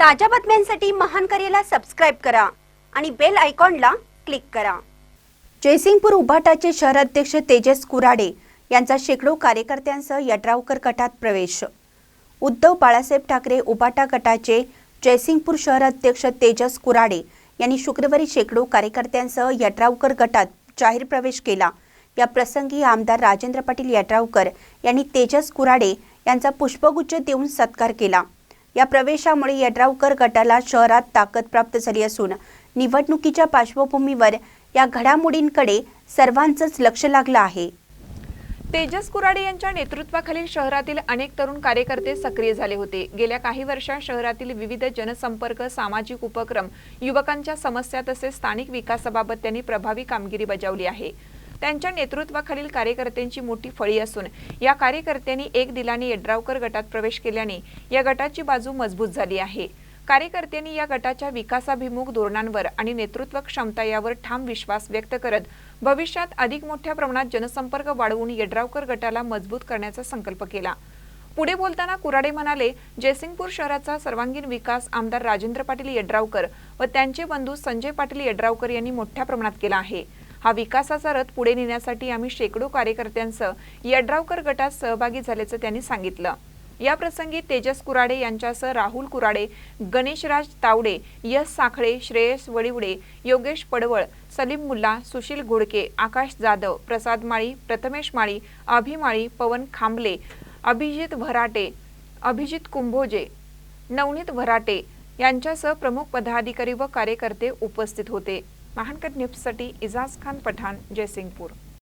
ताज्या बातम्यांसाठी महान करेला सबस्क्राईब करा आणि बेल आयकॉनला क्लिक करा. जयसिंगपूर उभाटाचे शहराध्यक्ष तेजस कुराडे यांचा शेकडो कार्यकर्त्यांसह यड्रावकर गटात प्रवेश. उद्धव बाळासाहेब ठाकरे उबाटा गटाचे जयसिंगपूर शहराध्यक्ष तेजस कुराडे यांनी शुक्रवारी शेकडो कार्यकर्त्यांसह यड्रावकर गटात जाहीर प्रवेश केला. या प्रसंगी आमदार राजेंद्र पाटील यड्रावकर यांनी तेजस कुराडे यांचा पुष्पगुच्छ देऊन सत्कार केला. या प्रवेशामुळे यड्रावकर गटाला शहरात ताकद प्राप्त झाली असून निवडणुकीच्या पार्श्वभूमीवर या घडामोडींकडे सर्वांचंच लक्ष लागलं आहे. तेजस कुराडे यांच्या नेतृत्वाखालील शहरातील अनेक तरुण कार्यकर्ते सक्रिय झाले होते. गेल्या काही वर्षात शहरातील विविध जनसंपर्क सामाजिक उपक्रम युवकांच्या समस्या तसेच स्थानिक विकासाबाबत त्यांनी प्रभावी कामगिरी बजावली आहे. त्यांच्या नेतृत्वाखालील कार्यकर्त्यांची मोठी फळी असून या कार्यकर्त्यांनी एक दिलाने यड्रावकर गटात प्रवेश केल्याने या गटाची बाजू मजबूत झाली आहे. कार्यकर्त्यांनी या गटाच्या विकासाभिमुख धोरणांवर आणि नेतृत्व क्षमता यावर ठाम विश्वास व्यक्त करत भविष्यात अधिक मोठ्या प्रमाणात जनसंपर्क वाढवून यड्रावकर गटाला मजबूत करण्याचा संकल्प केला. पुढे बोलताना कुराडे म्हणाले जयसिंगपूर शहराचा सर्वांगीण विकास आमदार राजेंद्र पाटील यड्रावकर व त्यांचे बंधू संजय पाटील यड्रावकर यांनी मोठ्या प्रमाणात केला आहे. हा विकासाचा रथ पुढे नेण्यासाठी आम्ही शेकडो कार्यकर्त्यांसह यड्रावकर गटात सहभागी झाल्याचं त्यांनी सांगितलं. या प्रसंगी तेजस कुराडे यांच्यासह राहुल कुराडे गणेशराज तावडे यश साखळे श्रेयस वडिवडे योगेश पडवळ सलीम मुल्ला सुशील घोडके आकाश जाधव प्रसाद माळी प्रथमेश माळी अभिमाळी पवन खांबले अभिजित भराटे अभिजित कुंभोजे नवनीत भराटे यांच्यासह प्रमुख पदाधिकारी व कार्यकर्ते उपस्थित होते. महानकट न्यूजसाठी इजाज खान पठाण जयसिंगपूर.